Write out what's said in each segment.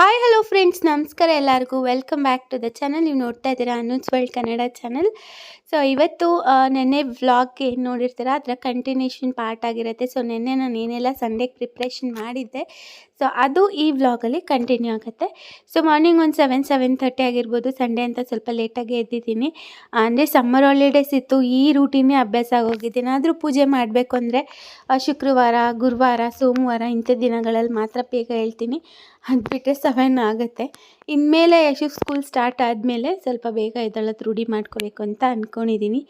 Hi hello friends ನಮಸ್ಕಾರ ಎಲ್ಲರಿಗೂ. Welcome back to the channel ನೀವು ನೋಡ್ತಾ ಇದ್ದೀರಾ Anu's world Kannada channel so ಇವತ್ತು ನೆನ್ನೆ ವ್ಲಾಗ್ ಏನು ನೋಡಿರ್ತೀರ? ಅದರ ಕಂಟಿನ್ಯೂಷನ್ ಪಾರ್ಟ್ ಆಗಿರುತ್ತೆ. ಸೊ ನೆನ್ನೆ ನಾನು ಏನೆಲ್ಲ ಸಂಡೇಗೆ ಪ್ರಿಪ್ರೇಷನ್ ಮಾಡಿದ್ದೆ. ಸೊ ಅದು ಈ ವ್ಲಾಗಲ್ಲಿ ಕಂಟಿನ್ಯೂ ಆಗುತ್ತೆ. ಸೊ ಮಾರ್ನಿಂಗ್ ಒಂದು ಸೆವೆನ್ ಸೆವೆನ್ ತರ್ಟಿ ಆಗಿರ್ಬೋದು ಸಂಡೇ ಅಂತ ಸ್ವಲ್ಪ ಲೇಟಾಗಿ ಎದ್ದಿದ್ದೀನಿ. ಅಂದರೆ ಸಮ್ಮರ್ ಹಾಲಿಡೇಸ್ ಇತ್ತು, ಈ ರೂಟೀನೇ ಅಭ್ಯಾಸ ಆಗೋಗಿದ್ದೀನಿ. ಆದರೂ ಪೂಜೆ ಮಾಡಬೇಕು ಅಂದರೆ ಶುಕ್ರವಾರ, ಗುರುವಾರ, ಸೋಮವಾರ ಇಂಥ ದಿನಗಳಲ್ಲಿ ಮಾತ್ರ ಬೇಗ ಹೇಳ್ತೀನಿ ಅದು ಬಿಟ್ಟರೆ ಸೆವೆನ್ ಆಗುತ್ತೆ. ಇನ್ಮೇಲೆ ಯಶು ಸ್ಕೂಲ್ ಸ್ಟಾರ್ಟ್ ಆದಮೇಲೆ ಸ್ವಲ್ಪ ಬೇಗ ಇದೆಲ್ಲ ರೂಢಿ ಮಾಡ್ಕೋಬೇಕು ಅಂತ ಅಂದ್ಕೊಂಡಿದ್ದೀನಿ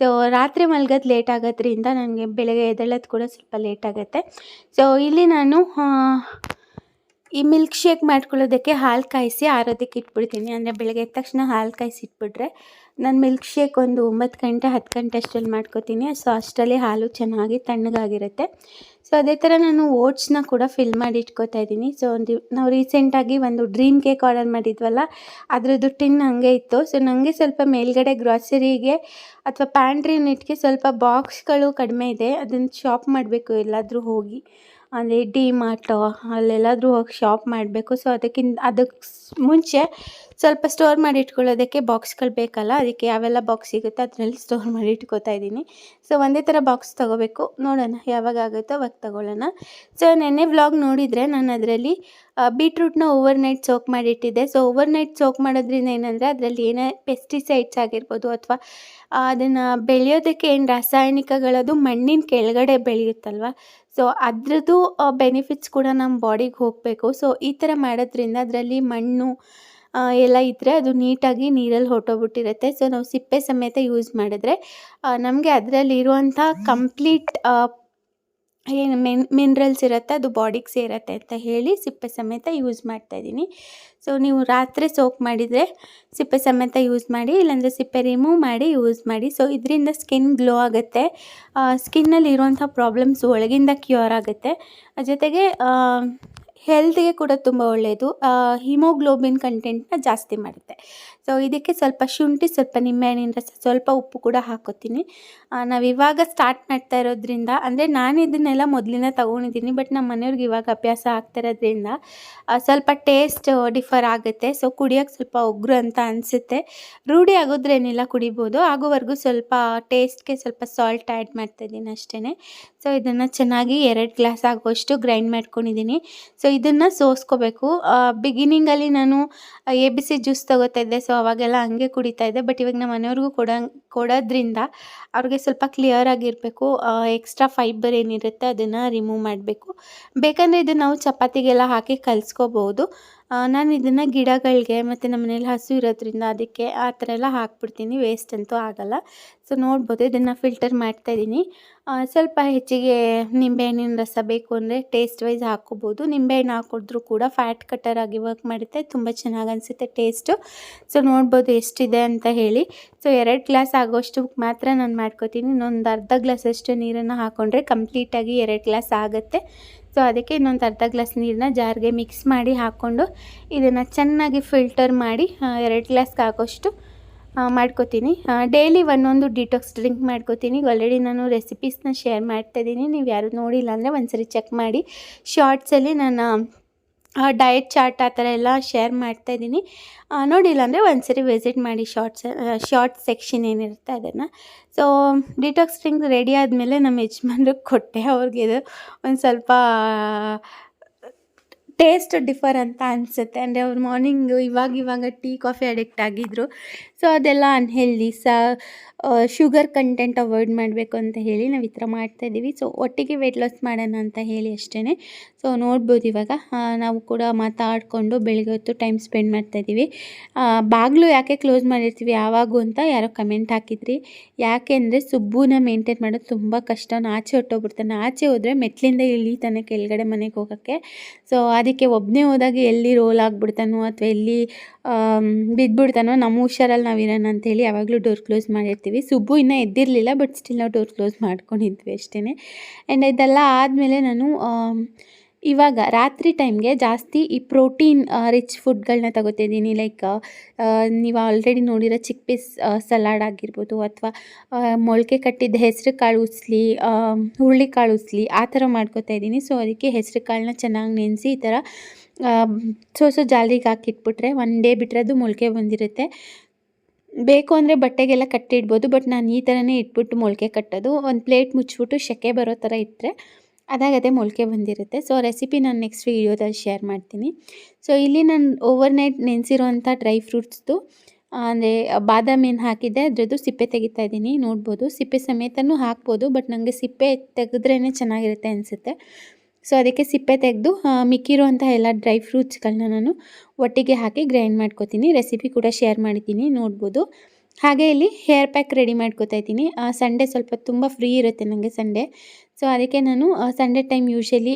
ಸೊ ರಾತ್ರಿ ಮಲ್ಗೋದು ಲೇಟ್ ಆಗೋದ್ರಿಂದ ನನಗೆ ಬೆಳಗ್ಗೆ ಎದ್ದೇಳೋದು ಕೂಡ ಸ್ವಲ್ಪ ಲೇಟ್ ಆಗುತ್ತೆ. ಸೊ ಇಲ್ಲಿ ನಾನು ಈ ಮಿಲ್ಕ್ ಶೇಕ್ ಮಾಡ್ಕೊಳ್ಳೋದಕ್ಕೆ ಹಾಲು ಕಾಯಿಸಿ ಆರೋದಕ್ಕೆ ಇಟ್ಬಿಡ್ತೀನಿ. ಅಂದರೆ ಬೆಳಗ್ಗೆ ಎದ್ದ ತಕ್ಷಣ ಹಾಲು ಕಾಯಿಸಿ ಇಟ್ಬಿಟ್ರೆ ನಾನು ಮಿಲ್ಕ್ ಶೇಕ್ ಒಂದು ಒಂಬತ್ತು ಗಂಟೆ, ಹತ್ತು ಗಂಟೆ ಅಷ್ಟರಲ್ಲಿ ಮಾಡ್ಕೋತೀನಿ. ಸೊ ಅಷ್ಟರಲ್ಲಿ ಹಾಲು ಚೆನ್ನಾಗಿ ತಣ್ಣಗಾಗಿರುತ್ತೆ. ಸೊ ಅದೇ ಥರ ನಾನು ಓಟ್ಸ್ನ ಕೂಡ ಫಿಲ್ ಮಾಡಿ ಇಟ್ಕೋತಾ ಇದ್ದೀನಿ. ಸೊ ಒಂದು ನಾವು ರೀಸೆಂಟಾಗಿ ಒಂದು ಡ್ರೀಮ್ ಕೇಕ್ ಆರ್ಡರ್ ಮಾಡಿದ್ವಲ್ಲ, ಅದರದ್ದು ಟಿನ್ ಹಂಗೆ ಇತ್ತು. ಸೊ ನನಗೆ ಸ್ವಲ್ಪ ಮೇಲ್ಗಡೆ ಗ್ರಾಸರಿಗೆ ಅಥವಾ ಪ್ಯಾಂಟ್ರಿ ಯೂನಿಟ್ಗೆ ಸ್ವಲ್ಪ ಬಾಕ್ಸ್ಗಳು ಕಡಿಮೆ ಇದೆ. ಅದನ್ನು ಶಾಪ್ ಮಾಡಬೇಕು ಎಲ್ಲಾದರೂ ಹೋಗಿ. ಅಂದರೆ ಡಿ ಮಾರ್ಟೋ ಅಲ್ಲೆಲ್ಲಾದರೂ ಹೋಗಿ ಶಾಪ್ ಮಾಡಬೇಕು. ಸೊ ಅದಕ್ಕಿಂತ ಅದಕ್ಕೆ ಮುಂಚೆ ಸ್ವಲ್ಪ ಸ್ಟೋರ್ ಮಾಡಿ ಇಟ್ಕೊಳ್ಳೋದಕ್ಕೆ ಬಾಕ್ಸ್ಗಳು ಬೇಕಲ್ಲ? ಅದಕ್ಕೆ ಯಾವೆಲ್ಲ ಬಾಕ್ಸ್ ಸಿಗುತ್ತೆ, ಅದರಲ್ಲಿ ಸ್ಟೋರ್ ಮಾಡಿ ಇಟ್ಕೋತಾ ಇದ್ದೀನಿ. ಸೊ ಒಂದೇ ಥರ ಬಾಕ್ಸ್ ತೊಗೋಬೇಕು. ನೋಡೋಣ, ಯಾವಾಗ ಆಗುತ್ತೋ ಅವಾಗ ತೊಗೊಳ್ಳೋಣ. ಸೊ ನೆನ್ನೆ ವ್ಲಾಗ್ ನೋಡಿದರೆ ನಾನು ಅದರಲ್ಲಿ ಬೀಟ್ರೂಟ್ನ ಓವರ್ ನೈಟ್ ಸೋಕ್ ಮಾಡಿಟ್ಟಿದ್ದೆ ಸೊ ಓವರ್ ನೈಟ್ ಸೋಕ್ ಮಾಡೋದ್ರಿಂದ ಏನಂದರೆ ಅದರಲ್ಲಿ ಏನೇ ಪೆಸ್ಟಿಸೈಡ್ಸ್ ಆಗಿರ್ಬೋದು ಅಥವಾ ಅದನ್ನು ಬೆಳೆಯೋದಕ್ಕೆ ಏನು ರಾಸಾಯನಿಕಗಳದು ಮಣ್ಣಿನ ಕೆಳಗಡೆ ಬೆಳೆಯುತ್ತಲ್ವ? ಸೊ ಅದರದ್ದು ಬೆನಿಫಿಟ್ಸ್ ಕೂಡ ನಮ್ಮ ಬಾಡಿಗೆ ಹೋಗಬೇಕು. ಸೊ ಈ ಥರ ಮಾಡೋದ್ರಿಂದ ಅದರಲ್ಲಿ ಮಣ್ಣು ಎಲ್ಲ ಇದ್ದರೆ ಅದು ನೀಟಾಗಿ ನೀರಲ್ಲಿ ಹೊಟ್ಟೋಗ್ಬಿಟ್ಟಿರುತ್ತೆ ಸೊ ನಾವು ಸಿಪ್ಪೆ ಸಮೇತ ಯೂಸ್ ಮಾಡಿದ್ರೆ ನಮಗೆ ಅದರಲ್ಲಿರುವಂಥ ಕಂಪ್ಲೀಟ್ ಏನು ಮಿನ್ ಮಿನ್ರಲ್ಸ್ ಇರುತ್ತೆ, ಅದು ಬಾಡಿಗೆ ಸೇರತ್ತೆ ಅಂತ ಹೇಳಿ ಸಿಪ್ಪೆ ಸಮೇತ ಯೂಸ್ ಮಾಡ್ತಾಯಿದ್ದೀನಿ ಸೊ ನೀವು ರಾತ್ರಿ ಸೋಕ್ ಮಾಡಿದರೆ ಸಿಪ್ಪೆ ಸಮೇತ ಯೂಸ್ ಮಾಡಿ, ಇಲ್ಲಾಂದರೆ ಸಿಪ್ಪೆ ರಿಮೂವ್ ಮಾಡಿ ಯೂಸ್ ಮಾಡಿ. ಸೊ ಇದರಿಂದ ಸ್ಕಿನ್ ಗ್ಲೋ ಆಗುತ್ತೆ. ಸ್ಕಿನ್ನಲ್ಲಿ ಇರುವಂಥ ಪ್ರಾಬ್ಲಮ್ಸ್ ಒಳಗಿಂದ ಕ್ಯೂರ್ ಆಗುತ್ತೆ. ಜೊತೆಗೆ ಹೆಲ್ತ್ಗೆ ಕೂಡ ತುಂಬ ಒಳ್ಳೆಯದು ಹಿಮೋಗ್ಲೋಬಿನ್ ಕಂಟೆಂಟ್ನ ಜಾಸ್ತಿ ಮಾಡುತ್ತೆ. ಸೊ ಇದಕ್ಕೆ ಸ್ವಲ್ಪ ಶುಂಠಿ, ಸ್ವಲ್ಪ ನಿಂಬೆಹಣ್ಣಿನ ರಸ ಸ್ವಲ್ಪ ಉಪ್ಪು ಕೂಡ ಹಾಕೋತೀನಿ. ನಾವು ಇವಾಗ ಸ್ಟಾರ್ಟ್ ಮಾಡ್ತಾ ಇರೋದ್ರಿಂದ, ಅಂದರೆ ನಾನು ಇದನ್ನೆಲ್ಲ ಮೊದಲಿಂದ ತೊಗೊಂಡಿದ್ದೀನಿ ಬಟ್ ನಮ್ಮ ಮನೆಯವ್ರಿಗೆ ಇವಾಗ ಅಭ್ಯಾಸ ಆಗ್ತಾ ಇರೋದ್ರಿಂದ ಸ್ವಲ್ಪ ಟೇಸ್ಟ್ ಡಿಫರ್ ಆಗುತ್ತೆ. ಸೊ ಕುಡಿಯೋಕ್ಕೆ ಸ್ವಲ್ಪ ಒಗ್ರು ಅಂತ ಅನಿಸುತ್ತೆ. ರೂಢಿ ಆಗೋದ್ರೇನಿಲ್ಲ ಕುಡಿಬೋದು. ಆಗೋವರೆಗೂ ಸ್ವಲ್ಪ ಟೇಸ್ಟ್ಗೆ ಸ್ವಲ್ಪ ಸಾಲ್ಟ್ ಆ್ಯಡ್ ಮಾಡ್ತಾಯಿದ್ದೀನಿ ಅಷ್ಟೇ ಸೊ ಇದನ್ನು ಚೆನ್ನಾಗಿ ಎರಡು ಗ್ಲಾಸ್ ಆಗೋಷ್ಟು ಗ್ರೈಂಡ್ ಮಾಡ್ಕೊಂಡಿದ್ದೀನಿ. ಸೊ ಇದನ್ನು ಸೋಸ್ಕೋಬೇಕು. ಬಿಗಿನಿಂಗಲ್ಲಿ ನಾನು ಎ ಬಿ ಸಿ ಜ್ಯೂಸ್ ತಗೋತಾ ಇದ್ದೆ ಸೊ ಅವಾಗೆಲ್ಲ ಹಂಗೆ ಕುಡಿತಾ ಇದ್ದೆ ಬಟ್ ಇವಾಗ ನಮ್ಮ ಮನೆಯವ್ರಿಗೂ ಕೊಡ, ಕೊಡೋದ್ರಿಂದ ಅವ್ರಿಗೆ ಸ್ವಲ್ಪ ಕ್ಲಿಯರ್ ಆಗಿರಬೇಕು. ಎಕ್ಸ್ಟ್ರಾ ಫೈಬರ್ ಏನಿರುತ್ತೆ ಅದನ್ನು ರಿಮೂವ್ ಮಾಡಬೇಕು. ಬೇಕಂದರೆ ಇದು ನಾವು ಚಪಾತಿಗೆಲ್ಲ ಹಾಕಿ ಕಲಿಸ್ಕೋಬೋದು. ನಾನು ಇದನ್ನು ಗಿಡಗಳಿಗೆ ಮತ್ತು ನಮ್ಮ ಮನೇಲಿ ಹಸು ಇರೋದ್ರಿಂದ ಅದಕ್ಕೆ ಆ ಥರ ಎಲ್ಲ ಹಾಕ್ಬಿಡ್ತೀನಿ. ವೇಸ್ಟ್ ಅಂತೂ ಆಗಲ್ಲ. ಸೊ ನೋಡ್ಬೋದು. ಇದನ್ನು ಫಿಲ್ಟರ್ ಮಾಡ್ತಾಯಿದ್ದೀನಿ ಸ್ವಲ್ಪ ಹೆಚ್ಚಿಗೆ ನಿಂಬೆಹಣ್ಣಿನ ರಸ ಬೇಕು ಅಂದರೆ ಟೇಸ್ಟ್ ವೈಸ್ ಹಾಕ್ಕೋಬೋದು. ನಿಂಬೆಹಣ್ಣು ಹಾಕಿದ್ರೂ ಕೂಡ ಫ್ಯಾಟ್ ಕಟ್ಟರ್ ಆಗಿ ವರ್ಕ್ ಮಾಡುತ್ತೆ. ತುಂಬ ಚೆನ್ನಾಗಿ ಅನಿಸುತ್ತೆ ಟೇಸ್ಟು ಸೊ ನೋಡ್ಬೋದು ಎಷ್ಟಿದೆ ಅಂತ ಹೇಳಿ. ಸೊ ಎರಡು ಗ್ಲಾಸ್ ಆಗೋಷ್ಟು ಮಾತ್ರ ನಾನು ಮಾಡ್ಕೋತೀನಿ. ಇನ್ನೊಂದು ಅರ್ಧ ಗ್ಲಾಸಷ್ಟು ನೀರನ್ನು ಹಾಕ್ಕೊಂಡ್ರೆ ಕಂಪ್ಲೀಟಾಗಿ ಎರಡು ಗ್ಲಾಸ್ ಆಗುತ್ತೆ. ಸೊ ಅದಕ್ಕೆ ಇನ್ನೊಂದು ಅರ್ಧ ಗ್ಲಾಸ್ ನೀರನ್ನ ಜಾರಿಗೆ ಮಿಕ್ಸ್ ಮಾಡಿ ಹಾಕ್ಕೊಂಡು ಇದನ್ನು ಚೆನ್ನಾಗಿ ಫಿಲ್ಟರ್ ಮಾಡಿ ಎರಡು ಗ್ಲಾಸ್ಗೆ ಹಾಕೋಷ್ಟು ಮಾಡ್ಕೋತೀನಿ. ಡೈಲಿ ಒಂದೊಂದು ಡಿಟಾಕ್ಸ್ ಡ್ರಿಂಕ್ ಮಾಡ್ಕೋತೀನಿ. ಆಲ್ರೆಡಿ ನಾನು ರೆಸಿಪೀಸ್ನ ಶೇರ್ ಮಾಡ್ತಾಯಿದ್ದೀನಿ ನೀವು ಯಾರು ನೋಡಿಲ್ಲ ಅಂದರೆ ಒಂದ್ಸರಿ ಚೆಕ್ ಮಾಡಿ. ಶಾರ್ಟ್ಸಲ್ಲಿ ನಾನು ಡಯಟ್ ಚಾರ್ಟ್ ಆ ಥರ ಎಲ್ಲ ಶೇರ್ ಮಾಡ್ತಾಯಿದ್ದೀನಿ ನೋಡಿಲ್ಲ ಅಂದರೆ ಒಂದ್ಸರಿ ವಿಸಿಟ್ ಮಾಡಿ ಶಾರ್ಟ್ಸ್ ಶಾರ್ಟ್ ಸೆಕ್ಷನ್ ಏನಿರುತ್ತೆ ಅದನ್ನು. ಸೊ ಡಿಟಾಕ್ಸ್ ಡ್ರಿಂಕ್ ರೆಡಿ ಆದಮೇಲೆ ನಮ್ಮ ಯಜಮಾನ್ರಿಗೆ ಕೊಟ್ಟೆ ಅವ್ರಿಗೆ ಇದು. ಒಂದು ಸ್ವಲ್ಪ ಟೇಸ್ಟ್ ಡಿಫರ್ ಅಂತ ಅನಿಸುತ್ತೆ. ಅಂದರೆ ಅವ್ರು ಮಾರ್ನಿಂಗು ಇವಾಗ ಇವಾಗ ಟೀ ಕಾಫಿ ಅಡಿಕ್ಟ್ ಆಗಿದ್ದರು ಸೊ ಅದೆಲ್ಲ ಅನ್ಹೆಲ್ದಿ ಸ ಶುಗರ್ ಕಂಟೆಂಟ್ ಅವಾಯ್ಡ್ ಮಾಡಬೇಕು ಅಂತ ಹೇಳಿ ನಾವು ಈ ಥರ ಮಾಡ್ತಾಯಿದ್ದೀವಿ ಸೊ ಒಟ್ಟಿಗೆ ವೆಯ್ಟ್ ಲಾಸ್ ಮಾಡೋಣ ಅಂತ ಹೇಳಿ ಅಷ್ಟೇ ಸೊ ನೋಡ್ಬೋದು ಇವಾಗ. ನಾವು ಕೂಡ ಮಾತಾಡಿಕೊಂಡು ಬೆಳಿಗ್ಗೆ ಹೊತ್ತು ಟೈಮ್ ಸ್ಪೆಂಡ್ ಮಾಡ್ತಾಯಿದ್ದೀವಿ ಬಾಗಿಲು ಯಾಕೆ ಕ್ಲೋಸ್ ಮಾಡಿರ್ತೀವಿ? ಯಾವಾಗೂ ಅಂತ ಯಾರೋ ಕಮೆಂಟ್ ಹಾಕಿದ್ರಿ. ಯಾಕೆ ಅಂದರೆ ಸುಬ್ಬುನ ಮೇಂಟೈನ್ ಮಾಡೋದು ತುಂಬ ಕಷ್ಟ. ಆಚೆ ಹೊಟ್ಟೋಗ್ಬಿಡ್ತಾನೆ ಆಚೆ ಹೋದರೆ ಮೆಟ್ಲಿಂದ ಇಳಿತಾನೆ ಕೆಳಗಡೆ ಮನೆಗೆ ಹೋಗೋಕ್ಕೆ ಸೊ ಅದಕ್ಕೆ ಒಬ್ಬನೇ ಹೋದಾಗ ಎಲ್ಲಿ ರೋಲ್ ಆಗಿಬಿಡ್ತಾನೋ ಅಥವಾ ಎಲ್ಲಿ ಬಿದ್ದುಬಿಡ್ತಾನೋ ನಮ್ಮ ಹುಷಾರಲ್ಲಿ ನಾವು ಇರೋಣ ಅಂತೇಳಿ ಯಾವಾಗಲೂ ಡೋರ್ ಕ್ಲೋಸ್ ಮಾಡಿರ್ತೀವಿ. ಸುಬ್ಬು ಇನ್ನೂ ಎದ್ದಿರಲಿಲ್ಲ ಬಟ್ ಸ್ಟಿಲ್ ನಾವು ಡೋರ್ ಕ್ಲೋಸ್ ಮಾಡ್ಕೊಂಡಿದ್ವಿ ಅಷ್ಟೇ ಆ್ಯಂಡ್ ಇದೆಲ್ಲ ಆದಮೇಲೆ ನಾನು ಇವಾಗ ರಾತ್ರಿ ಟೈಮ್ಗೆ ಜಾಸ್ತಿ ಈ ಪ್ರೋಟೀನ್ ರಿಚ್ ಫುಡ್ಗಳನ್ನ ತಗೋತಿದ್ದೀನಿ. ಲೈಕ್ ನೀವು ಆಲ್ರೆಡಿ ನೋಡಿರೋ ಚಿಕ್ ಪೀಸ್ ಸಲಾಡ್ ಆಗಿರ್ಬೋದು ಅಥವಾ ಮೊಳಕೆ ಕಟ್ಟಿದ್ದ ಹೆಸರು ಕಾಳು ಉಸ್ಲಿ ಹುರುಳಿ ಕಾಳು ಉಸ್ಲಿ, ಆ ಥರ ಮಾಡ್ಕೋತಾ ಇದ್ದೀನಿ. ಸೊ ಅದಕ್ಕೆ ಹೆಸರು ಕಾಳನ್ನ ಚೆನ್ನಾಗಿ ನೆನೆಸಿ ಈ ಥರ ಸೊ ಸೊ ಜಾಲರಿಗೆ ಹಾಕಿಟ್ಬಿಟ್ರೆ ಒನ್ ಡೇ ಬಿಟ್ಟರೆ ಅದು ಮೊಳಕೆ ಬಂದಿರುತ್ತೆ. ಬೇಕು ಅಂದರೆ ಬಟ್ಟೆಗೆಲ್ಲ ಕಟ್ಟಿಡ್ಬೋದು ಬಟ್ ನಾನು ಈ ಥರನೇ ಇಟ್ಬಿಟ್ಟು ಮೊಳಕೆ ಕಟ್ಟೋದು. ಒಂದು ಪ್ಲೇಟ್ ಮುಚ್ಚಿಬಿಟ್ಟು ಸೆಕೆ ಬರೋ ಥರ ಇಟ್ಟರೆ ಅದಾಗದೇ ಮೊಳಕೆ ಬಂದಿರುತ್ತೆ. ಸೊ ರೆಸಿಪಿ ನಾನು ನೆಕ್ಸ್ಟ್ ವೀಡಿಯೋದಲ್ಲಿ ಶೇರ್ ಮಾಡ್ತೀನಿ. ಸೊ ಇಲ್ಲಿ ನಾನು ಓವರ್ ನೈಟ್ ನೆನೆಸಿರೋಂಥ ಡ್ರೈ ಫ್ರೂಟ್ಸ್ದು ಅಂದರೆ ಬಾದಾಮಿನ ಹಾಕಿದ್ದೆ. ಅದರದ್ದು ಸಿಪ್ಪೆ ತೆಗಿತಾ ಇದ್ದೀನಿ. ನೋಡ್ಬೋದು. ಸಿಪ್ಪೆ ಸಮೇತನೂ ಹಾಕ್ಬೋದು ಬಟ್ ನನಗೆ ಸಿಪ್ಪೆ ತೆಗೆದ್ರೇ ಚೆನ್ನಾಗಿರುತ್ತೆ ಅನಿಸುತ್ತೆ. ಸೊ ಅದಕ್ಕೆ ಸಿಪ್ಪೆ ತೆಗೆದು ಮಿಕ್ಕಿರುವಂಥ ಎಲ್ಲ ಡ್ರೈ ಫ್ರೂಟ್ಸ್ಗಳನ್ನ ನಾನು ಒಟ್ಟಿಗೆ ಹಾಕಿ ಗ್ರೈಂಡ್ ಮಾಡ್ಕೋತೀನಿ. ರೆಸಿಪಿ ಕೂಡ ಶೇರ್ ಮಾಡ್ತೀನಿ ನೋಡ್ಬೋದು. ಹಾಗೆ ಇಲ್ಲಿ ಹೇರ್ ಪ್ಯಾಕ್ ರೆಡಿ ಮಾಡ್ಕೋತಾ ಇದ್ದೀನಿ. ಸಂಡೇ ಸ್ವಲ್ಪ ತುಂಬ ಫ್ರೀ ಇರುತ್ತೆ ನನಗೆ ಸಂಡೇ ಸೊ ಅದಕ್ಕೆ ನಾನು ಸಂಡೇ ಟೈಮ್ ಯೂಶಲಿ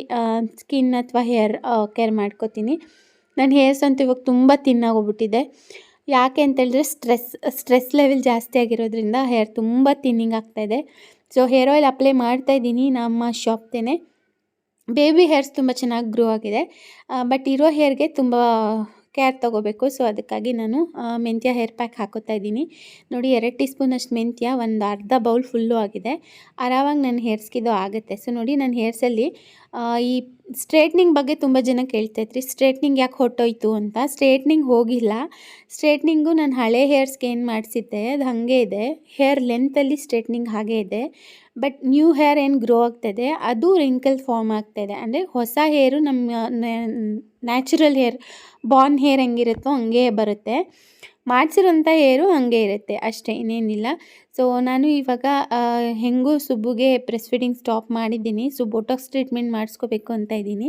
ಸ್ಕಿನ್ ಅಥವಾ ಹೇರ್ ಕೇರ್ ಮಾಡ್ಕೋತೀನಿ. ನನ್ನ ಹೇರ್ಸ್ ಅಂತೂ ಇವಾಗ ತುಂಬ ತಿನ್ನಾಗೋಗ್ಬಿಟ್ಟಿದೆ ಯಾಕೆ ಅಂತ ಹೇಳಿದ್ರೆ ಸ್ಟ್ರೆಸ್ ಸ್ಟ್ರೆಸ್ ಲೆವೆಲ್ ಜಾಸ್ತಿ ಆಗಿರೋದ್ರಿಂದ ಹೇರ್ ತುಂಬ ತಿನ್ನಿಂಗ್ ಆಗ್ತಾಯಿದೆ ಸೊ ಹೇರ್ ಆಯಿಲ್ ಅಪ್ಲೈ ಮಾಡ್ತಾ ಇದ್ದೀನಿ ನಮ್ಮ ಶಾಪ್ದೇನೆ ಬೇಬಿ ಹೇರ್ಸ್ ತುಂಬ ಚೆನ್ನಾಗಿ ಗ್ರೋ ಆಗಿದೆ. ಬಟ್ ಇರೋ ಹೇರ್ಗೆ ತುಂಬ ಕೇರ್ ತೊಗೋಬೇಕು? ಸೊ ಅದಕ್ಕಾಗಿ ನಾನು ಮೆಂತ್ಯ ಹೇರ್ ಪ್ಯಾಕ್ ಹಾಕೋತಾ ಇದ್ದೀನಿ. ನೋಡಿ, ಎರಡು ಟೀ ಸ್ಪೂನಷ್ಟು ಮೆಂತ್ಯ, ಒಂದು ಅರ್ಧ ಬೌಲ್ ಫುಲ್ಲು ಆಗಿದೆ. ಆರಾಮಾಗಿ ನನ್ನ ಹೇರ್ಸ್ಗಿದು ಆಗುತ್ತೆ. ಸೊ ನೋಡಿ ನನ್ನ ಹೇರ್ಸಲ್ಲಿ ಈ ಸ್ಟ್ರೇಟ್ನಿಂಗ್ ಬಗ್ಗೆ ತುಂಬ ಜನ ಕೇಳ್ತೈತ್ರಿ ಸ್ಟ್ರೇಟ್ನಿಂಗ್ ಯಾಕೆ ಹೊಟ್ಟೋಯ್ತು ಅಂತ? ಸ್ಟ್ರೇಟ್ನಿಂಗ್ ಹೋಗಿಲ್ಲ. ಸ್ಟ್ರೇಟ್ನಿಂಗು ನಾನು ಹಳೆ ಹೇರ್ ಏನು ಮಾಡಿಸಿದ್ದೆ, ಅದು ಹಾಗೆ ಇದೆ. ಹೇರ್ ಲೆಂತಲ್ಲಿ ಸ್ಟ್ರೇಟ್ನಿಂಗ್ ಹಾಗೆ ಇದೆ. ಬಟ್ ನ್ಯೂ ಹೇರ್ ಏನು ಗ್ರೋ ಆಗ್ತದೆ, ಅದು ರಿಂಕಲ್ ಫಾರ್ಮ್ ಆಗ್ತಾಯಿದೆ ಅಂದರೆ ಹೊಸ ಹೇರು ನಮ್ಮ ನ್ಯಾಚುರಲ್ ಹೇರ್ ಬಾರ್ನ್ ಹೇರ್ ಹೆಂಗಿರುತ್ತೋ ಹಂಗೆ ಬರುತ್ತೆ. ಮಾಡಿಸಿರೋಂಥ ಹೇರು ಹಾಗೆ ಇರುತ್ತೆ. ಅಷ್ಟೇ, ಇನ್ನೇನಿಲ್ಲ. ಸೊ ನಾನು ಇವಾಗ ಹೆಂಗೂ ಸುಬ್ಬುಗೆ ಪ್ರೆಸ್ ಫೀಡಿಂಗ್ ಸ್ಟಾಪ್ ಮಾಡಿದ್ದೀನಿ. ಸೊ ಬೊಟಾಕ್ಸ್ ಟ್ರೀಟ್ಮೆಂಟ್ ಮಾಡಿಸ್ಕೋಬೇಕು ಅಂತ ಇದ್ದೀನಿ.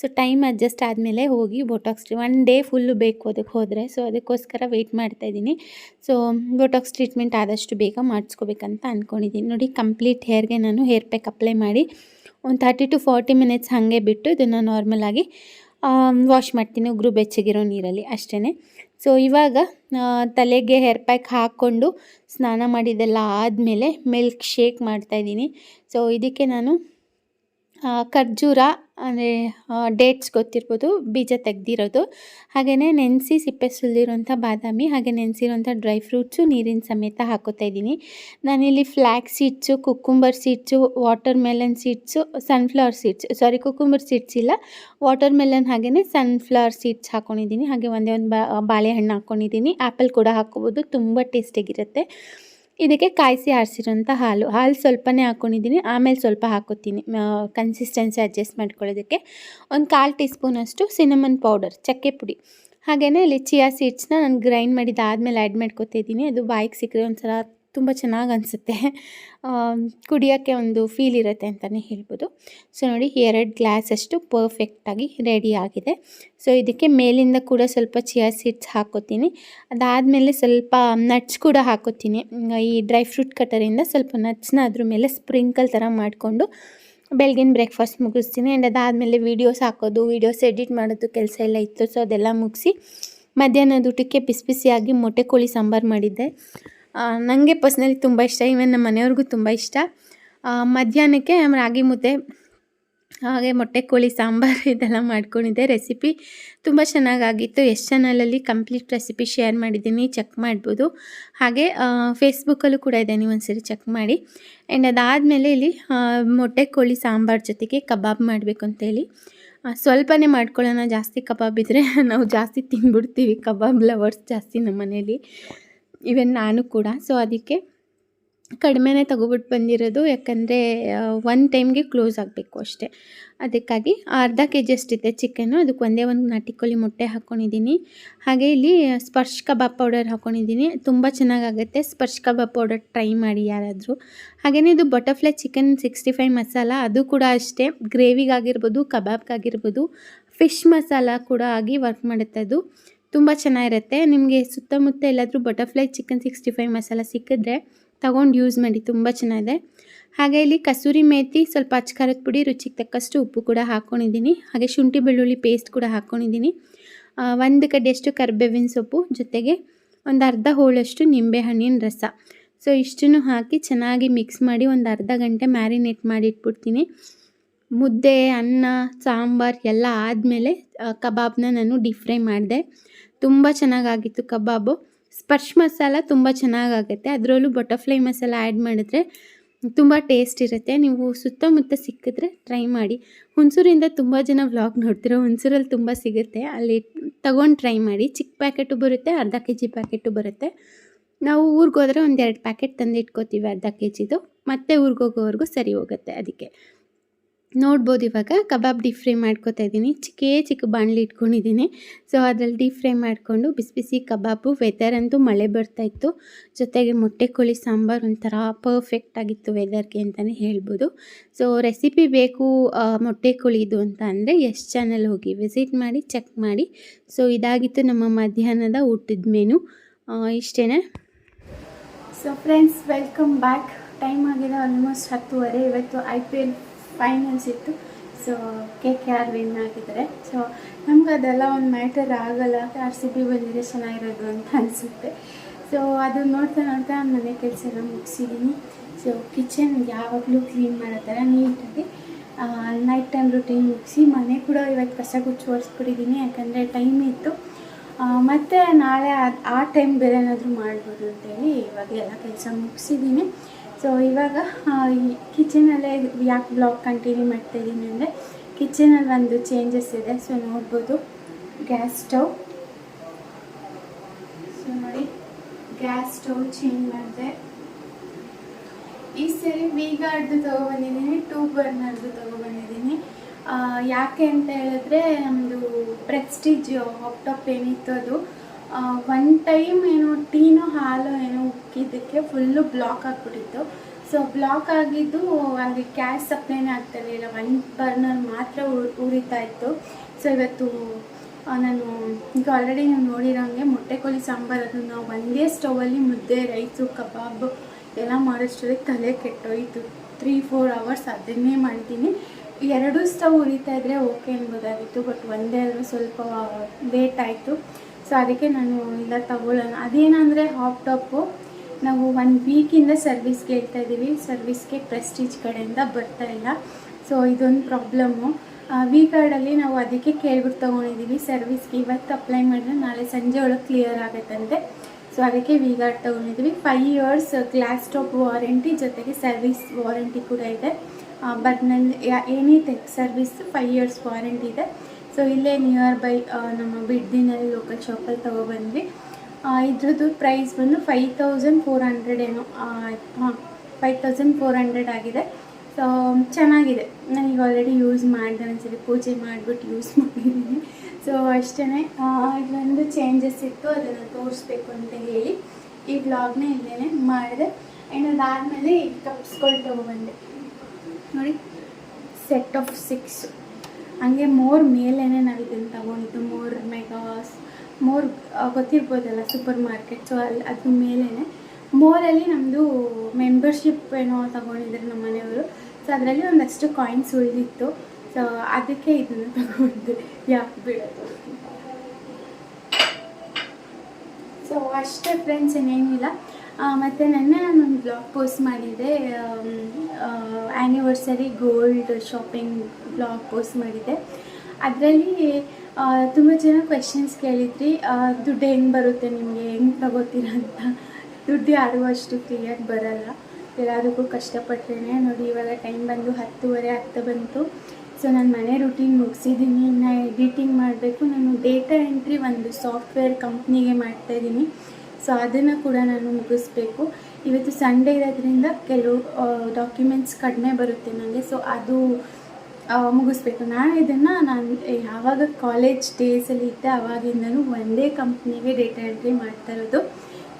ಸೊ ಟೈಮ್ ಅಡ್ಜಸ್ಟ್ ಆದಮೇಲೆ ಹೋಗಿ ಬೋಟಾಕ್ಸ್ ಒನ್ ಡೇ ಫುಲ್ಲು ಬೇಕು ಅದಕ್ಕೆ ಹೋದರೆ. ಸೊ ಅದಕ್ಕೋಸ್ಕರ ವೆಯ್ಟ್ ಮಾಡ್ತಾ ಇದ್ದೀನಿ. ಸೊ ಬೊಟಾಕ್ಸ್ ಟ್ರೀಟ್ಮೆಂಟ್ ಆದಷ್ಟು ಬೇಗ ಮಾಡಿಸ್ಕೋಬೇಕಂತ ಅಂದ್ಕೊಂಡಿದ್ದೀನಿ ನೋಡಿ ಕಂಪ್ಲೀಟ್ ಹೇರ್ಗೆ ನಾನು ಹೇರ್ ಪ್ಯಾಕ್ ಅಪ್ಲೈ ಮಾಡಿ ಒಂದು ತರ್ಟಿ ಟು ಫಾರ್ಟಿ ಮಿನಿಟ್ಸ್ ಹಾಗೆ ಬಿಟ್ಟು ಇದನ್ನು ನಾರ್ಮಲಾಗಿ ವಾಶ್ ಮಾಡ್ತೀನಿ. ಉಗುರು ಬೆಚ್ಚಗಿರೋ ನೀರಲ್ಲಿ ಅಷ್ಟೇ ಸೊ ಇವಾಗ ತಲೆಗೆ ಹೇರ್ ಪ್ಯಾಕ್ ಹಾಕ್ಕೊಂಡು ಸ್ನಾನ ಮಾಡಿದ್ದೆಲ್ಲ ಆದಮೇಲೆ ಮಿಲ್ಕ್ ಶೇಕ್ ಮಾಡ್ತಾಯಿದ್ದೀನಿ ಸೊ ಇದಕ್ಕೆ ನಾನು ಖರ್ಜೂರ, ಅಂದರೆ ಡೇಟ್ಸ್ ಗೊತ್ತಿರ್ಬೋದು, ಬೀಜ ತೆಗ್ದಿರೋದು. ಹಾಗೆಯೇ ನೆನೆಸಿ ಸಿಪ್ಪೆ ಸುಲಿದಿರೋಂಥ ಬಾದಾಮಿ, ಹಾಗೆ ನೆನೆಸಿರುವಂಥ ಡ್ರೈ ಫ್ರೂಟ್ಸು ನೀರಿನ ಸಮೇತ ಹಾಕೋತಾ ಇದ್ದೀನಿ. ನಾನಿಲ್ಲಿ flax seeds cucumber seeds watermelon seeds sunflower seeds sorry cucumber seeds ಇಲ್ಲ. ವಾಟರ್ ಮೆಲನ್ ಹಾಗೆಯೇ ಸನ್ಫ್ಲವರ್ ಸೀಡ್ಸ್ ಹಾಕ್ಕೊಂಡಿದ್ದೀನಿ ಹಾಗೆ ಒಂದೇ ಒಂದು ಬಾಳೆಹಣ್ಣು ಹಾಕ್ಕೊಂಡಿದ್ದೀನಿ ಆ್ಯಪಲ್ ಕೂಡ ಹಾಕ್ಕೋಬೋದು ತುಂಬ ಟೇಸ್ಟಿಯಾಗಿರುತ್ತೆ ಇದಕ್ಕೆ ಕಾಯಿಸಿ ಆರಿಸಿರೋಂಥ ಹಾಲು. ಹಾಲು ಸ್ವಲ್ಪನೇ ಹಾಕ್ಕೊಂಡಿದ್ದೀನಿ ಆಮೇಲೆ ಸ್ವಲ್ಪ ಹಾಕೋತೀನಿ. ಕನ್ಸಿಸ್ಟೆನ್ಸಿ ಅಡ್ಜಸ್ಟ್ ಮಾಡ್ಕೊಳ್ಳೋದಕ್ಕೆ. ಒಂದು ಕಾಲು ಟೀ ಸ್ಪೂನಷ್ಟು ಸಿನಮನ್ ಪೌಡರ್ ಚಕ್ಕೆ ಪುಡಿ. ಹಾಗೆಯೇ ಇಲ್ಲಿ ಚಿಯಾ ಸೀಡ್ಸ್ನ ನಾನು ಗ್ರೈಂಡ್ ಮಾಡಿದ್ದಾದಮೇಲೆ ಆ್ಯಡ್ ಮಾಡ್ಕೊತಿದ್ದೀನಿ ಅದು ಬಾಯಿಗೆ ಸಿಕ್ಕರೆ ಒಂಥರ ತುಂಬ ಚೆನ್ನಾಗಿ ಅನಿಸುತ್ತೆ. ಕುಡಿಯೋಕ್ಕೆ ಒಂದು ಫೀಲ್ ಇರುತ್ತೆ ಅಂತಲೇ ಹೇಳ್ಬೋದು. ಸೊ ನೋಡಿ ಎರಡು ಗ್ಲಾಸಷ್ಟು ಪರ್ಫೆಕ್ಟಾಗಿ ರೆಡಿ ಆಗಿದೆ. ಸೊ ಇದಕ್ಕೆ ಮೇಲಿಂದ ಕೂಡ ಸ್ವಲ್ಪ ಚಿಯಾ ಸೀಡ್ಸ್ ಹಾಕೋತೀನಿ. ಅದಾದಮೇಲೆ ಸ್ವಲ್ಪ ನಟ್ಸ್ ಕೂಡ ಹಾಕೋತೀನಿ. ಈ ಡ್ರೈ ಫ್ರೂಟ್ ಕಟರಿಂದ ಸ್ವಲ್ಪ ನಟ್ಸ್ನ ಅದ್ರ ಮೇಲೆ ಸ್ಪ್ರಿಂಕಲ್ ಥರ ಮಾಡಿಕೊಂಡು ಬೆಳಗಿನ ಬ್ರೇಕ್ಫಾಸ್ಟ್ ಮುಗಿಸ್ತೀನಿ. ಆ್ಯಂಡ್ ಅದಾದಮೇಲೆ ವೀಡಿಯೋಸ್ ಹಾಕೋದು ವೀಡಿಯೋಸ್ ಎಡಿಟ್ ಮಾಡೋದು, ಕೆಲಸ ಎಲ್ಲ ಇತ್ತು. ಸೊ ಅದೆಲ್ಲ ಮುಗಿಸಿ ಮಧ್ಯಾಹ್ನದ ಊಟಕ್ಕೆ ಬಿಸಿ ಬಿಸಿಯಾಗಿ ಮೊಟ್ಟೆ ಕೋಳಿ ಸಾಂಬಾರು ಮಾಡಿದ್ದೆ. ನನಗೆ ಪರ್ಸ್ನಲಿ ತುಂಬ ಇಷ್ಟ ಈವನ್ ನಮ್ಮ ಮನೆಯವ್ರಿಗೂ ತುಂಬ ಇಷ್ಟ. ಮಧ್ಯಾಹ್ನಕ್ಕೆ ರಾಗಿ ಮುದ್ದೆ, ಹಾಗೆ ಮೊಟ್ಟೆ, ಕೋಳಿ, ಸಾಂಬಾರು ಇದೆಲ್ಲ ಮಾಡ್ಕೊಂಡಿದ್ದೆ ರೆಸಿಪಿ ತುಂಬ ಚೆನ್ನಾಗಾಗಿತ್ತು, ಎಷ್ಟು ಚಾನಲಲ್ಲಿ ಕಂಪ್ಲೀಟ್ ರೆಸಿಪಿ ಶೇರ್ ಮಾಡಿದ್ದೀನಿ ಚೆಕ್ ಮಾಡ್ಬೋದು. ಹಾಗೆ ಫೇಸ್ಬುಕ್ಕಲ್ಲೂ ಕೂಡ ಇದೆ, ನೀವು ಒಂದ್ಸರಿ ಚೆಕ್ ಮಾಡಿ. ಆ್ಯಂಡ್ ಅದಾದಮೇಲೆ ಇಲ್ಲಿ ಮೊಟ್ಟೆ, ಕೋಳಿ, ಸಾಂಬಾರು ಜೊತೆಗೆ ಕಬಾಬ್ ಮಾಡಬೇಕು ಅಂತೇಳಿ ಸ್ವಲ್ಪನೇ ಮಾಡ್ಕೊಳ್ಳೋಣ, ಜಾಸ್ತಿ ಕಬಾಬ್ ಇದ್ದರೆ ನಾವು ಜಾಸ್ತಿ ತಿಂದ್ಬಿಡ್ತೀವಿ ಕಬಾಬ್ ಲವರ್ಸ್ ಜಾಸ್ತಿ ನಮ್ಮ ಮನೇಲಿ ಈವನ್ ನಾನು ಕೂಡ. ಸೊ ಅದಕ್ಕೆ ಕಡಿಮೆನೇ ತಗೊಬಿಟ್ಟು ಬಂದಿರೋದು. ಯಾಕಂದರೆ ಒನ್ ಟೈಮ್ಗೆ ಕ್ಲೋಸ್ ಆಗಬೇಕು ಅಷ್ಟೇ. ಅದಕ್ಕಾಗಿ ಅರ್ಧ ಕೆ ಜಿ ಅಷ್ಟಿದೆ ಚಿಕನ್ನು ಅದಕ್ಕೆ ಒಂದೇ ಒಂದು ನಾಟಿ ಕೋಳಿ ಮೊಟ್ಟೆ ಹಾಕ್ಕೊಂಡಿದ್ದೀನಿ ಹಾಗೆ ಇಲ್ಲಿ ಸ್ಪರ್ಶ ಕಬಾಬ್ ಪೌಡರ್ ಹಾಕ್ಕೊಂಡಿದ್ದೀನಿ ತುಂಬ ಚೆನ್ನಾಗಾಗುತ್ತೆ. ಸ್ಪರ್ಶ ಕಬಾಬ್ ಪೌಡರ್ ಟ್ರೈ ಮಾಡಿ ಯಾರಾದರೂ. ಹಾಗೆಯೇ ಇದು butterfly chicken sixty five masala. ಅದು ಕೂಡ ಅಷ್ಟೇ. ಗ್ರೇವಿಗಾಗಿರ್ಬೋದು ಕಬಾಬ್ಗಾಗಿರ್ಬೋದು ಫಿಶ್ ಮಸಾಲ ಕೂಡ ಆಗಿ ವರ್ಕ್ ಮಾಡುತ್ತೆ ಅದು. ತುಂಬ ಚೆನ್ನಾಗಿರುತ್ತೆ. ನಿಮಗೆ ಸುತ್ತಮುತ್ತ ಎಲ್ಲಾದರೂ butterfly chicken sixty five masala ಸಿಕ್ಕಿದ್ರೆ ತಗೊಂಡು ಯೂಸ್ ಮಾಡಿ, ತುಂಬ ಚೆನ್ನಾಗಿದೆ. ಹಾಗೆ ಇಲ್ಲಿ ಕಸೂರಿ ಮೇಥಿ ಸ್ವಲ್ಪ ಅಚ್ಕಾರದ ಪುಡಿ, ರುಚಿಗೆ ತಕ್ಕಷ್ಟು ಉಪ್ಪು ಕೂಡ ಹಾಕ್ಕೊಂಡಿದ್ದೀನಿ ಹಾಗೆ ಶುಂಠಿ ಬೆಳ್ಳುಳ್ಳಿ ಪೇಸ್ಟ್ ಕೂಡ ಹಾಕ್ಕೊಂಡಿದ್ದೀನಿ ಒಂದು ಕಡ್ಡಿಯಷ್ಟು ಕರ್ಬೇವಿನ ಸೊಪ್ಪು, ಜೊತೆಗೆ ಒಂದು ಅರ್ಧ ಹೋಳಷ್ಟು ನಿಂಬೆಹಣ್ಣಿನ ರಸ. ಸೊ ಇಷ್ಟನ್ನು ಹಾಕಿ ಚೆನ್ನಾಗಿ ಮಿಕ್ಸ್ ಮಾಡಿ ಒಂದು ಅರ್ಧ ಗಂಟೆ ಮ್ಯಾರಿನೇಟ್ ಮಾಡಿ ಇಟ್ಬಿಡ್ತೀನಿ ಮುದ್ದೆ, ಅನ್ನ, ಸಾಂಬಾರು ಎಲ್ಲ ಆದಮೇಲೆ ಕಬಾಬ್ನ ನಾನು ಡೀಪ್ ಫ್ರೈ ಮಾಡಿದೆ. ತುಂಬ ಚೆನ್ನಾಗಾಗಿತ್ತು ಕಬಾಬು. ಸ್ಪರ್ಶ್ ಮಸಾಲ ತುಂಬ ಚೆನ್ನಾಗಾಗುತ್ತೆ. ಅದರಲ್ಲೂ ಬಟರ್ಫ್ಲೈ ಮಸಾಲ ಆ್ಯಡ್ ಮಾಡಿದ್ರೆ ತುಂಬ ಟೇಸ್ಟ್ ಇರುತ್ತೆ. ನೀವು ಸುತ್ತಮುತ್ತ ಸಿಕ್ಕಿದ್ರೆ ಟ್ರೈ ಮಾಡಿ. ಹುಣಸೂರಿಂದ ತುಂಬ ಜನ ವ್ಲಾಗ್ ನೋಡ್ತಿರೋ ಹುಣಸೂರಲ್ಲಿ ತುಂಬ ಸಿಗುತ್ತೆ. ಅಲ್ಲಿ ತಗೊಂಡು ಟ್ರೈ ಮಾಡಿ. ಚಿಕ್ಕ ಪ್ಯಾಕೆಟು ಬರುತ್ತೆ, ಅರ್ಧ ಕೆ ಜಿ ಪ್ಯಾಕೆಟು ಬರುತ್ತೆ. ನಾವು ಊರಿಗೆ ಹೋದರೆ ಒಂದು ಎರಡು ಪ್ಯಾಕೆಟ್ ತಂದು ಇಟ್ಕೋತೀವಿ ಅರ್ಧ ಕೆ ಜಿದು ಮತ್ತೆ ಊರಿಗೆ ಹೋಗೋವರೆಗೂ ಸರಿ ಹೋಗುತ್ತೆ ಅದಕ್ಕೆ. ನೋಡ್ಬೋದು ಇವಾಗ. ಕಬಾಬ್ ಡೀಪ್ ಫ್ರೈ ಮಾಡ್ಕೊತಾ ಇದ್ದೀನಿ. ಚಿಕ್ಕೇ ಚಿಕ್ಕ ಬಾಣಲಿ ಇಟ್ಕೊಂಡಿದ್ದೀನಿ. ಸೊ, ಅದರಲ್ಲಿ ಡೀಪ್ ಫ್ರೈ ಮಾಡಿಕೊಂಡು ಬಿಸಿ ಬಿಸಿ ಕಬಾಬು ವೆದರ್ ಅಂತೂ ಮಳೆ ಬರ್ತಾ ಇತ್ತು. ಜೊತೆಗೆ ಮೊಟ್ಟೆ ಕೋಳಿ ಸಾಂಬಾರು ಒಂಥರ ಪರ್ಫೆಕ್ಟ್ ಆಗಿತ್ತು ವೆದರ್ಗೆ ಅಂತಲೇ ಹೇಳ್ಬೋದು. ಸೊ ರೆಸಿಪಿ ಬೇಕು ಮೊಟ್ಟೆ ಕೋಳಿದು ಅಂತ ಅಂದರೆ ಎಸ್ ಚಾನಲ್ ಹೋಗಿ ವಿಸಿಟ್ ಮಾಡಿ ಚೆಕ್ ಮಾಡಿ. ಸೊ, ಇದಾಗಿತ್ತು ನಮ್ಮ ಮಧ್ಯಾಹ್ನದ ಊಟದ ಮೆನು ಇಷ್ಟೇ so friends welcome back time ಆಗಿದೆ ಆಲ್ಮೋಸ್ಟ್ ಹತ್ತುವರೆ. ಇವತ್ತು ಐ ಪಿ ಎಲ್ ಫೈನಲ್ಸ್ ಇತ್ತು. So K K R win ಆಗಿದ್ದಾರೆ. ಸೊ ನಮ್ಗೆ ಅದೆಲ್ಲ ಒಂದು ಮ್ಯಾಟರ್ ಆಗಲ್ಲ. ಆರ್ ಸಿ ಬಿ ಬಂದಿದೆ ಚೆನ್ನಾಗಿರೋದು ಅಂತ ಅನಿಸುತ್ತೆ. ಸೊ ಅದು ನೋಡ್ತಾ ನೋಡ್ತಾ ಮನೆ ಕೆಲಸ ಎಲ್ಲ ಮುಗಿಸಿದ್ದೀನಿ ಸೊ ಕಿಚನ್ ಯಾವಾಗಲೂ ಕ್ಲೀನ್ ಮಾಡೋ ಥರ ನೀಟಾಗಿ ನೈಟ್ ಟೈಮ್ ರುಟೀನ್ ಮುಗಿಸಿ ಮನೆ ಕೂಡ ಇವತ್ತು ಕಸ ಗುಚ್ಚಿ ಒರೆಸ್ಬಿಟ್ಟಿದ್ದೀನಿ ಯಾಕಂದರೆ ಟೈಮ್ ಇತ್ತು. ಮತ್ತು ನಾಳೆ ಆ ಟೈಮ್ ಬೇರೆ ಏನಾದರೂ ಮಾಡ್ಬೋದು ಅಂತೇಳಿ ಇವಾಗ ಎಲ್ಲ ಕೆಲಸ ಮುಗಿಸಿದ್ದೀನಿ ಸೊ ಇವಾಗ ಕಿಚನಲ್ಲೇ ಯಾಕೆ ಬ್ಲಾಗ್ ಕಂಟಿನ್ಯೂ ಮಾಡ್ತಾ ಇದ್ದೀನಿ ಅಂದರೆ ಕಿಚನಲ್ಲಿ ಒಂದು ಚೇಂಜಸ್ ಇದೆ. ಸೊ ನೋಡ್ಬೋದು. ಗ್ಯಾಸ್ ಸ್ಟವ್ ಸೊ ನೋಡಿ. ಗ್ಯಾಸ್ ಸ್ಟವ್ ಚೇಂಜ್ ಮಾಡಿದೆ. ಈ ಸರಿ ವಿಗಾರ್ಡ್ದು ತೊಗೊಬಂದಿದ್ದೀನಿ ಟೂ ಬರ್ನರ್ದು ತೊಗೊಬಂದಿದ್ದೀನಿ ಯಾಕೆ ಅಂತ ಹೇಳಿದ್ರೆ ನಮ್ಮದು ಪ್ರೆಸ್ಟೀಜ್ ಹಾಪ್ಟಾಪ್ ಏನಿತ್ತು ಅದು ಒನ್ ಟೈಮ್ ಏನೋ ಟೀನೋ ಹಾಲು ಏನೋ ಉಕ್ಕಿದ್ದಕ್ಕೆ ಫುಲ್ಲು ಬ್ಲಾಕ್ ಆಗಿಬಿಟ್ಟಿತ್ತು. ಸೊ ಬ್ಲಾಕ್ ಆಗಿದ್ದು ಅಲ್ಲಿ ಕ್ಯಾಶ್ ಸಪ್ಲೈನೇ ಆಗ್ತಿರ್ಲಿಲ್ಲ ಒನ್ ಬರ್ನರ್ ಮಾತ್ರ ಉರಿತಾ ಇತ್ತು. ಸೊ ಇವತ್ತು ನಾನು ಈಗ ಆಲ್ರೆಡಿ ನೀವು ನೋಡಿರೋಂಗೆ ಮೊಟ್ಟೆ ಕೋಳಿ ಸಾಂಬಾರು ಅದನ್ನು ಒಂದೇ ಸ್ಟವಲ್ಲಿ ಮುದ್ದೆ ರೈಸು ಕಬಾಬ್ ಎಲ್ಲ ಮಾಡೋಷ್ಟರಲ್ಲಿ ತಲೆ ಕೆಟ್ಟೋಯ್ತು. ತ್ರೀ ಫೋರ್ ಅವರ್ಸ್ ಅದನ್ನೇ ಮಾಡ್ತೀನಿ. ಎರಡು ಸ್ಟವ್ ಉರಿತಾ ಇದ್ದರೆ ಓಕೆ ಅನ್ಬೋದಾಗಿತ್ತು ಬಟ್ ಒಂದೇ ಆದರೆ ಸ್ವಲ್ಪ ಲೇಟ್ ಆಯಿತು. ಸೊ ಅದಕ್ಕೆ ನಾನು ಇಲ್ಲ ತಗೊಳ್ಳೋಣ. ಅದೇನಂದರೆ ಹಾಪ್ ಟಾಪು ನಾವು ಒನ್ ವೀಕಿಂದ ಸರ್ವಿಸ್ಗೆ ಹೇಳ್ತಾ ಇದ್ದೀವಿ. ಸರ್ವಿಸ್ಗೆ ಪ್ರೆಸ್ಟೀಜ್ ಕಡೆಯಿಂದ ಬರ್ತಾ ಇಲ್ಲ. ಸೊ ಇದೊಂದು ಪ್ರಾಬ್ಲಮ್ಮು ವಿ ಕಾರ್ಡಲ್ಲಿ ನಾವು ಅದಕ್ಕೆ ಕೇಳ್ಬಿಟ್ಟು ತೊಗೊಂಡಿದ್ದೀವಿ. ಸರ್ವಿಸ್ಗೆ ಇವತ್ತು ಅಪ್ಲೈ ಮಾಡಿದ್ರೆ ನಾಳೆ ಸಂಜೆ ಒಳಗೆ ಕ್ಲಿಯರ್ ಆಗುತ್ತಂತೆ. ಸೊ ಅದಕ್ಕೆ ವಿ ಕಾರ್ಡ್ ತೊಗೊಂಡಿದ್ದೀವಿ five years glass top warranty ಜೊತೆಗೆ ಸರ್ವಿಸ್ ವಾರಂಟಿ ಕೂಡ ಇದೆ. ಬಟ್ ಏನೇ ತೆಗ್ ಸರ್ವಿಸ್ ಫೈವ್ ಇಯರ್ಸ್ ವಾರಂಟಿ ಇದೆ. ಸೊ ಇಲ್ಲೇ ನಿಯರ್ ಬೈ ನಮ್ಮ ಬಿಡ್ದಿನಲ್ಲಿ ಲೋಕಲ್ ಶಾಪಲ್ಲಿ ತೊಗೊಬಂದ್ವಿ ಇದ್ರದ್ದು ಪ್ರೈಸ್ ಬಂದು ಫೈವ್ ತೌಸಂಡ್ ಫೋರ್ ಹಂಡ್ರೆಡ್ ಏನು ಹಾಂ ಫೈವ್ ತೌಸಂಡ್ ಫೋರ್ ಹಂಡ್ರೆಡ್ ಆಗಿದೆ. ಸೊ ಚೆನ್ನಾಗಿದೆ. ನನಗೆ ಆಲ್ರೆಡಿ ಯೂಸ್ ಮಾಡಿದೆ ಒಂದ್ಸರಿ ಪೂಜೆ ಮಾಡಿಬಿಟ್ಟು ಯೂಸ್ ಮಾಡಿದ್ದೀನಿ ಸೊ ಅಷ್ಟೇ ಇದೊಂದು ಚೇಂಜಸ್ ಇತ್ತು, ಅದನ್ನು ತೋರಿಸ್ಬೇಕು ಅಂತ ಹೇಳಿ ಈ ಬ್ಲಾಗ್ನ ಇಲ್ಲೇ ಮಾಡಿದೆ. ಆ್ಯಂಡ್ ಅದಾದಮೇಲೆ ಈ ಕಪ್ಸ್ಗಳು ತೊಗೊಬಂದೆ ನೋಡಿ ಸೆಟ್ ಆಫ್ ಸಿಕ್ಸ್ ಹಂಗೆ ಮೋರ್ ಮೇಲೇ ನಾವು ಇದನ್ನು ತಗೊಂಡಿದ್ದು ಮೋರ್ ಮೆಗಾಸ್ ಮೋರ್ ಗೊತ್ತಿರ್ಬೋದಲ್ಲ ಸೂಪರ್ ಮಾರ್ಕೆಟ್ ಸೊ ಅಲ್ಲಿ ಅದ್ರ ಮೇಲೇ ಮೋರಲ್ಲಿ ನಮ್ಮದು ಮೆಂಬರ್ಶಿಪ್ ಏನೋ ತೊಗೊಂಡಿದ್ರು ನಮ್ಮ ಮನೆಯವರು. ಸೊ ಅದರಲ್ಲಿ ಒಂದಷ್ಟು ಕಾಯಿನ್ಸ್ ಉಳಿದಿತ್ತು. ಸೊ ಅದಕ್ಕೆ ಇದನ್ನು ತಗೊಂಡೆ ಯಾಕೆ ಬಿಡೋದು ಸೊ ಅಷ್ಟೇ ಫ್ರೆಂಡ್ಸ್ ಏನೇನಿಲ್ಲ ಮತ್ತು ನೆನ್ನೆ ನಾನು ಒಂದು ಬ್ಲಾಗ್ ಪೋಸ್ಟ್ ಮಾಡಿದ್ದೆ anniversary gold shopping blog post ಮಾಡಿದ್ದೆ. ಅದರಲ್ಲಿ ತುಂಬ ಜನ ಕ್ವೆಶನ್ಸ್ ಕೇಳಿದ್ರಿ. ದುಡ್ಡು ಹೆಂಗೆ ಬರುತ್ತೆ ನಿಮಗೆ? ಹೆಂಗೆ ತಗೋತೀರ ಅಂತ. ದುಡ್ಡು ಯಾರಿಗೂ ಅಷ್ಟು ಫ್ರೀಯಾಗಿ ಬರಲ್ಲ. ಎಲ್ಲದಕ್ಕೂ ಕಷ್ಟಪಟ್ಟರೆ ನೋಡಿ, ಇವಾಗ ಟೈಮ್ ಬಂದು ಹತ್ತುವರೆ ಆಗ್ತಾ ಬಂತು. ಸೊ ನಾನು ಮನೆ ರೂಟೀನ್ ಮುಗಿಸಿದ್ದೀನಿ. ಇನ್ನು ಎಡಿಟಿಂಗ್ ಮಾಡಬೇಕು. ನಾನು ಡೇಟಾ ಎಂಟ್ರಿ ಒಂದು ಸಾಫ್ಟ್ವೇರ್ ಕಂಪ್ನಿಗೆ ಮಾಡ್ತಾಯಿದ್ದೀನಿ ಸೊ ಅದನ್ನು ಕೂಡ ನಾನು ಮುಗಿಸ್ಬೇಕು. ಇವತ್ತು ಸಂಡೇ ಇರೋದ್ರಿಂದ ಕೆಲವು ಡಾಕ್ಯುಮೆಂಟ್ಸ್ ಕಡಿಮೆ ಬರುತ್ತೆ ನನಗೆ ಸೊ ಅದು ಮುಗಿಸ್ಬೇಕು. ನಾನು ಇದನ್ನು ನಾನು ಯಾವಾಗ ಕಾಲೇಜ್ ಡೇಸಲ್ಲಿ ಇದ್ದೆ ಆವಾಗಿಂದನೂ ಒಂದೇ ಕಂಪ್ನಿಗೆ ಡೇಟಾ ಎಂಟ್ರಿ ಮಾಡ್ತಾ ಇರೋದು.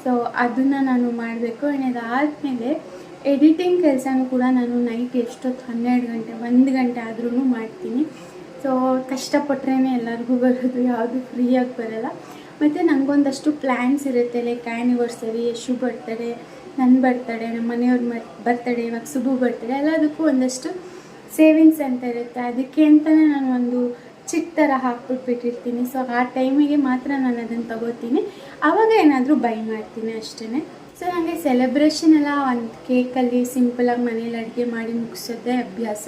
ಸೊ ಅದನ್ನು ನಾನು ಮಾಡಬೇಕು. ಆ್ಯಂಡ್ ಅದಾದಮೇಲೆ ಎಡಿಟಿಂಗ್ ಕೆಲಸನೂ ಕೂಡ ನಾನು ನೈಟ್ ಎಷ್ಟೊತ್ತು? ಹನ್ನೆರಡು ಗಂಟೆ, ಒಂದು ಗಂಟೆ ಆದ್ರೂ ಮಾಡ್ತೀನಿ. ಸೊ ಕಷ್ಟಪಟ್ರೇ ಎಲ್ಲರಿಗೂ ಬರೋದು, ಯಾವುದು ಫ್ರೀಯಾಗಿ ಬರೋಲ್ಲ. ಮತ್ತು ನನಗೊಂದಷ್ಟು ಪ್ಲ್ಯಾನ್ಸ್ ಇರುತ್ತೆ ಲೈಕ್ ಆ್ಯನಿವರ್ಸರಿ ಯಶು ಬರ್ತಡೆ ನನ್ನ ಬರ್ತಡೆ ನಮ್ಮ ಮನೆಯವ್ರ ಮರ್ ಬರ್ತಡೆ ಇವಾಗ ಸುಬು ಬರ್ತಡೆ ಎಲ್ಲದಕ್ಕೂ ಒಂದಷ್ಟು ಸೇವಿಂಗ್ಸ್ ಅಂತ ಇರುತ್ತೆ. ಅದಕ್ಕೆ ಅಂತಲೇ ನಾನು ಒಂದು ಚಿಕ್ಕ ಥರ ಹಾಕ್ಬಿಟ್ಬಿಟ್ಟಿರ್ತೀನಿ. ಸೊ ಆ ಟೈಮಿಗೆ ಮಾತ್ರ ನಾನು ಅದನ್ನು ತಗೋತೀನಿ. ಆವಾಗ ಏನಾದರೂ ಬೈ ಮಾಡ್ತೀನಿ ಅಷ್ಟೇ ಸೊ ನನಗೆ ಸೆಲೆಬ್ರೇಷನ್ ಎಲ್ಲ ಒಂದು ಕೇಕಲ್ಲಿ ಸಿಂಪಲಾಗಿ ಮನೇಲಿ ಅಡುಗೆ ಮಾಡಿ ಮುಗಿಸೋದೇ ಅಭ್ಯಾಸ.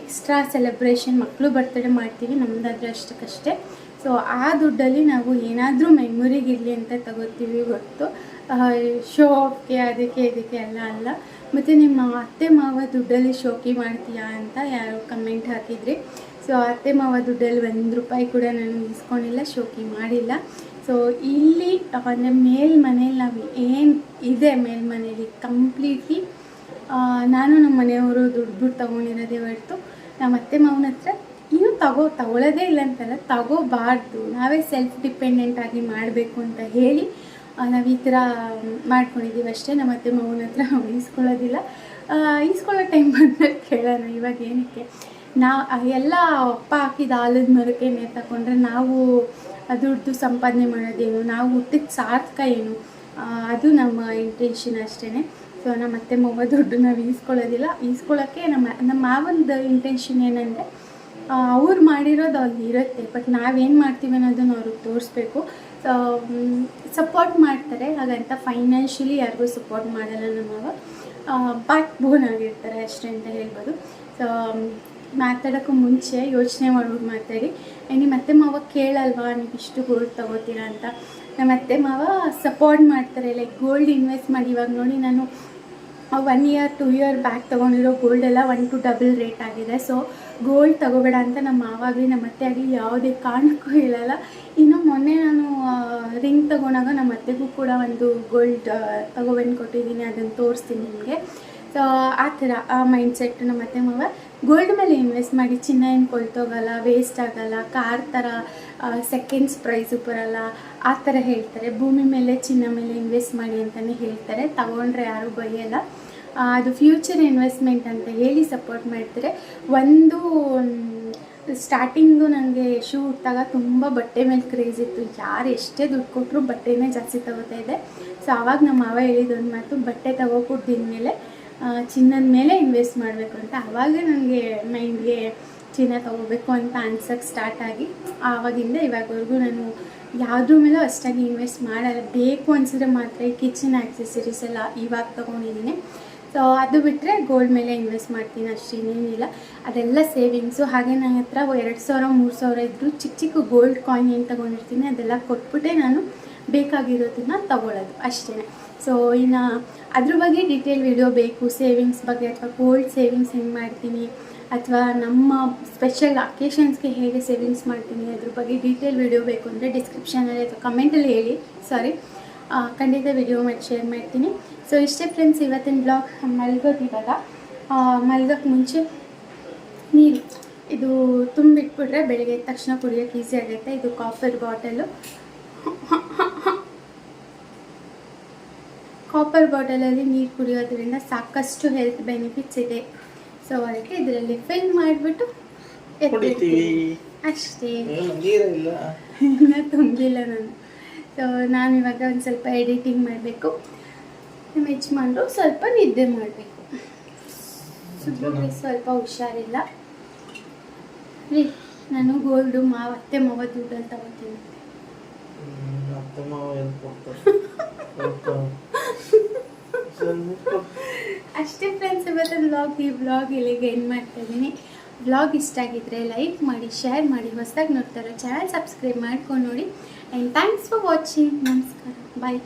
ಎಕ್ಸ್ಟ್ರಾ ಸೆಲೆಬ್ರೇಷನ್ ಮಕ್ಕಳು ಬರ್ತಡೇ ಮಾಡ್ತೀವಿ ನಮ್ಮದಾದ್ರೆ ಅಷ್ಟಕ್ಕಷ್ಟೇ. ಸೊ ಆ ದುಡ್ಡಲ್ಲಿ ನಾವು ಏನಾದರೂ ಮೆಮೊರಿಗಿರಲಿ ಅಂತ ತಗೋತೀವಿ ಹೊರತು ಶೋಕ್ಕೆ ಅದಕ್ಕೆ ಇದಕ್ಕೆ ಎಲ್ಲ ಅಲ್ಲ. ಮತ್ತು ನಿಮ್ಮ ಅತ್ತೆ ಮಾವ ದುಡ್ಡಲ್ಲಿ ಶೋಕಿ ಮಾಡ್ತೀಯಾ ಅಂತ ಯಾರೋ ಕಮೆಂಟ್ ಹಾಕಿದ್ರಿ. ಸೊ ಅತ್ತೆ ಮಾವ ದುಡ್ಡಲ್ಲಿ ಒಂದು ರೂಪಾಯಿ ಕೂಡ ನಾನು ಇಸ್ಕೊಂಡಿಲ್ಲ ಶೋಕಿ ಮಾಡಿಲ್ಲ. ಸೊ ಇಲ್ಲಿ ಅಂದರೆ ಮೇಲ್ಮನೇಲಿ ನಾವು ಏನು ಇದೆ ಮೇಲ್ಮನೇಲಿ ಕಂಪ್ಲೀಟ್ಲಿ ನಾನು ನಮ್ಮ ಮನೆಯವರು ದುಡ್ಡು ಬಿಟ್ಟು ತೊಗೊಂಡಿರೋದೇ ಹೊರತು ನಮ್ಮ ಅತ್ತೆ ಮಾವನ ಹತ್ರ ಇನ್ನೂ ತಗೋ, ತಗೊಳ್ಳೋದೇ ಇಲ್ಲ ಅಂತಲ್ಲ, ತಗೋಬಾರ್ದು. ನಾವೇ ಸೆಲ್ಫ್ ಡಿಪೆಂಡೆಂಟ್ ಆಗಿ ಮಾಡಬೇಕು ಅಂತ ಹೇಳಿ ನಾವು ಈ ಥರ ಮಾಡ್ಕೊಂಡಿದ್ದೀವಿ ಅಷ್ಟೇ. ನಮ್ಮ ಅತ್ತೆ ಮಗುನ ಹತ್ರ ನಾವು ಈಸ್ಕೊಳ್ಳೋದಿಲ್ಲ ಈಸ್ಕೊಳ್ಳೋ ಟೈಮ್ ಬಂದ್ಮೇಲೆ ಕೇಳೋಣ ಇವಾಗ ಏನಕ್ಕೆ. ನಾ ಎಲ್ಲ ಅಪ್ಪ ಹಾಕಿದ ಆಲದ ಮರಕ್ಕೆ ನೇತು ತಗೊಂಡ್ರೆ ನಾವು ದುಡ್ಡು ಸಂಪಾದನೆ ಮಾಡೋದೇನು ನಾವು ಹುಟ್ಟಿದ ಸಾರ್ಥಕ ಏನು? ಅದು ನಮ್ಮ ಇಂಟೆನ್ಷನ್ ಅಷ್ಟೇ ಸೊ ನಮ್ಮ ಅತ್ತೆ ಮಗ ದುಡ್ಡು ನಾವು ಈಸ್ಕೊಳ್ಳೋದಿಲ್ಲ ಈಸ್ಕೊಳ್ಳೋಕ್ಕೆ ನಮ್ಮ ನಮ್ಮ ಮಾವಂದು ಇಂಟೆನ್ಷನ್ ಏನಂದರೆ ಅವ್ರು ಮಾಡಿರೋದು ಅಲ್ಲಿ ಇರುತ್ತೆ. ಬಟ್ ನಾವೇನು ಮಾಡ್ತೀವಿ ಅನ್ನೋದನ್ನು ಅವ್ರಿಗೆ ತೋರಿಸ್ಬೇಕು. ಸಪೋರ್ಟ್ ಮಾಡ್ತಾರೆ, ಹಾಗಂತ ಫೈನಾನ್ಷಿಯಲಿ ಯಾರಿಗೂ ಸಪೋರ್ಟ್ ಮಾಡಲ್ಲ ನಮ್ಮವ ಮಾವ ಬ್ಯಾಕ್ ಬೋನ್ ಆಗಿರ್ತಾರೆ ಅಷ್ಟೇ ಅಂತ ಹೇಳ್ಬೋದು. ಸೊ ಮಾತಾಡೋಕ್ಕೂ ಮುಂಚೆ ಯೋಚನೆ ಮಾಡ್ಬಿಟ್ಟು ಮಾತಾಡಿ. ನಿಮ್ಮ ಅತ್ತೆ ಮಾವ ಕೇಳಲ್ವಾ? ನೀವು ಇಷ್ಟು ಗೋಲ್ಡ್ ತೊಗೋತೀರಾ ಅಂತ. ನಮ್ಮ ಅತ್ತೆ ಮಾವ ಸಪೋರ್ಟ್ ಮಾಡ್ತಾರೆ ಲೈಕ್ ಗೋಲ್ಡ್ ಇನ್ವೆಸ್ಟ್ ಮಾಡಿ. ಇವಾಗ ನೋಡಿ ನಾನು one year two year back ತೊಗೊಂಡಿರೋ gold ಎಲ್ಲ ಒನ್ ಟು ಡಬಲ್ ರೇಟ್ ಆಗಿದೆ. ಸೊ ಗೋಲ್ಡ್ ತಗೋಬೇಡ ಅಂತ ನಮ್ಮ ಮಾವಾಗಲಿ, ನಮ್ಮ ಅತ್ತೆ ಆಗಲಿ ಯಾವುದೇ ಕಾರಣಕ್ಕೂ ಹೇಳಲ್ಲ. ಇನ್ನು ಮೊನ್ನೆ ನಾನು ರಿಂಗ್ ತಗೊಂಡಾಗ ನಮ್ಮ ಅತ್ತೆಗೂ ಕೂಡ ಒಂದು ಗೋಲ್ಡ್ ತಗೊಬಂದು ಕೊಟ್ಟಿದ್ದೀನಿ, ಅದನ್ನು ತೋರಿಸ್ತೀನಿ ನಿಮಗೆ. ಸೊ ಆ ಥರ, ಆ ಮೈಂಡ್ಸೆಟ್ ನಮ್ಮ ಅತ್ತೆ ಮಾವ. ಗೋಲ್ಡ್ ಮೇಲೆ ಇನ್ವೆಸ್ಟ್ ಮಾಡಿ, ಚಿನ್ನ ಏನು ಕೊಳ್ತೋಗಲ್ಲ ವೇಸ್ಟ್ ಆಗಲ್ಲ ಕಾರ್ ಥರ ಸೆಕೆಂಡ್ಸ್ ಪ್ರೈಸು ಬರಲ್ಲ, ಆ ಥರ ಹೇಳ್ತಾರೆ. ಭೂಮಿ ಮೇಲೆ, ಚಿನ್ನ ಮೇಲೆ ಇನ್ವೆಸ್ಟ್ ಮಾಡಿ ಅಂತಲೇ ಹೇಳ್ತಾರೆ. ತಗೊಂಡ್ರೆ ಯಾರೂ ಬೈಯಲ್ಲ. ಅದು ಫ್ಯೂಚರ್ ಇನ್ವೆಸ್ಟ್ಮೆಂಟ್ ಅಂತ ಹೇಳಿ ಸಪೋರ್ಟ್ ಮಾಡ್ತಾರೆ. ಒಂದು ಸ್ಟಾರ್ಟಿಂಗು ನನಗೆ ಶೂ ಹುಟ್ಟಾಗ ತುಂಬ ಬಟ್ಟೆ ಮೇಲೆ ಕ್ರೇಜ್ ಇತ್ತು. ಯಾರು ಎಷ್ಟೇ ದುಡ್ಡು ಕೊಟ್ಟರು ಬಟ್ಟೆನೇ ಜಾಸ್ತಿ ತಗೋತಾ ಇದೆ ಸೊ ಆವಾಗ ನಮ್ಮ ಮಾವ ಹೇಳಿದೊಂದು ಮಾತು, ಬಟ್ಟೆ ತಗೋಕೊಟ್ಟಿದ್ಮೇಲೆ ಚಿನ್ನದ ಮೇಲೆ ಇನ್ವೆಸ್ಟ್ ಮಾಡಬೇಕು ಅಂತ. ಆವಾಗ ನನಗೆ ಮೈಂಡ್ಗೆ ಚಿನ್ನ ತಗೋಬೇಕು ಅಂತ ಅನ್ಸಕ್ಕೆ ಸ್ಟಾರ್ಟ್ ಆಗಿ, ಆವಾಗಿಂದ ಇವಾಗವರೆಗೂ ನಾನು ಯಾವುದ್ರ ಮೇಲೂ ಅಷ್ಟಾಗಿ ಇನ್ವೆಸ್ಟ್ ಮಾಡಲ್ಲ ಬೇಕು ಅನಿಸಿದ್ರೆ ಮಾತ್ರ ಕಿಚನ್ ಆಕ್ಸೆಸರೀಸ್ ಎಲ್ಲ ಇವಾಗ ತೊಗೊಂಡಿದ್ದೀನಿ. ಸೊ ಅದು ಬಿಟ್ಟರೆ ಗೋಲ್ಡ್ ಮೇಲೆ ಇನ್ವೆಸ್ಟ್ ಮಾಡ್ತೀನಿ ಅಷ್ಟೇನೇನಿಲ್ಲ ಅದೆಲ್ಲ ಸೇವಿಂಗ್ಸು ಹಾಗೆ ನನ್ನ ಹತ್ರ ಎರಡು ಸಾವಿರ, ಮೂರು ಸಾವಿರ ಇದ್ದರೂ ಚಿಕ್ಕ ಚಿಕ್ಕ ಗೋಲ್ಡ್ ಕಾಯಿನ್ ಏನು ತೊಗೊಂಡಿರ್ತೀನಿ, ಅದೆಲ್ಲ ಕೊಟ್ಬಿಟ್ಟೆ ನಾನು ಬೇಕಾಗಿರೋದನ್ನ ತಗೊಳ್ಳೋದು ಅಷ್ಟೇ. ಸೊ ಇನ್ನು ಅದ್ರ ಬಗ್ಗೆ ಡೀಟೇಲ್ ವಿಡಿಯೋ ಬೇಕು. ಸೇವಿಂಗ್ಸ್ ಬಗ್ಗೆ ಅಥವಾ ಗೋಲ್ಡ್ ಸೇವಿಂಗ್ಸ್ ಹೆಂಗೆ ಮಾಡ್ತೀನಿ, ಅಥವಾ ನಮ್ಮ ಸ್ಪೆಷಲ್ ಅಕೇಶನ್ಸ್ಗೆ ಹೇಗೆ ಸೇವಿಂಗ್ಸ್ ಮಾಡ್ತೀನಿ, ಅದ್ರ ಬಗ್ಗೆ ಡೀಟೇಲ್ ವಿಡಿಯೋ ಬೇಕು ಅಂದರೆ ಡಿಸ್ಕ್ರಿಪ್ಷನಲ್ಲಿ ಅಥವಾ ಕಮೆಂಟಲ್ಲಿ ಹೇಳಿ. ಸಾರಿ ಖಂಡಿತ ವಿಡಿಯೋ ಮಾಡಿ ಶೇರ್ ಮಾಡ್ತೀನಿ. ಸೊ ಇಷ್ಟೇ ಫ್ರೆಂಡ್ಸ್ ಇವತ್ತಿನ ಬ್ಲಾಗ್ ಮಲ್ಗೋದು ಇವಾಗ ಮಲ್ಗೋಕ್ಕೆ ಮುಂಚೆ ನೀರು ಇದು ತುಂಬಿಟ್ಬಿಟ್ರೆ ಬೆಳಗ್ಗೆ ಎದ್ದ ತಕ್ಷಣ ಕುಡಿಯೋಕ್ಕೆ ಈಸಿ ಆಗುತ್ತೆ ಇದು ಕಾಪರ್ ಬಾಟಲು ಕಾಪರ್ ಬಾಟಲಲ್ಲಿ ನೀರು ಕುಡಿಯೋದ್ರಿಂದ ಸಾಕಷ್ಟು ಹೆಲ್ತ್ ಬೆನಿಫಿಟ್ಸ್ ಇದೆ. ಸೊ ಅದಕ್ಕೆ ಇದರಲ್ಲಿ ಫಿಲ್ ಮಾಡಿಬಿಟ್ಟು ಅಷ್ಟೇ. ತುಂಬಿಲ್ಲ ನಾನು. ನಾನು ಇವಾಗ ಒಂದು ಸ್ವಲ್ಪ ಎಡಿಟಿಂಗ್ ಮಾಡಬೇಕು. ಯಜಮಾನ್ರು ಸ್ವಲ್ಪ ನಿದ್ದೆ ಮಾಡಬೇಕು. ಸುಬ್ಬನಿಗೆ ಸ್ವಲ್ಪ ಹುಷಾರಿಲ್ಲ. ರೀ ನಾನು ಗೋಲ್ಡು ಮಾವ ಅತ್ತೆ ಮಾವ ದುಡ್ಡಲ್ಲಿ ತಗೋತೀನಿ. ಅಷ್ಟೇ ಫ್ರೆಂಡ್ಸ್ ಇವತ್ತಿನ ವ್ಲಾಗ್ ಈ ಬ್ಲಾಗ್ ಇಲ್ಲಿಗೆ ಏನು ಮಾಡ್ತಾ ಇದ್ದೀನಿ ವ್ಲಾಗ್ ಇಷ್ಟ ಆಗಿದ್ದರೆ ಲೈಕ್ ಮಾಡಿ ಶೇರ್ ಮಾಡಿ, ಹೊಸದಾಗಿ ನೋಡ್ತಾರೆ ಚಾನಲ್ ಸಬ್ಸ್ಕ್ರೈಬ್ ಮಾಡ್ಕೊಂಡು ನೋಡಿ. ಆ್ಯಂಡ್ ಥ್ಯಾಂಕ್ಸ್ ಫಾರ್ ವಾಚಿಂಗ್ ನಮಸ್ಕಾರ. ಬಾಯ್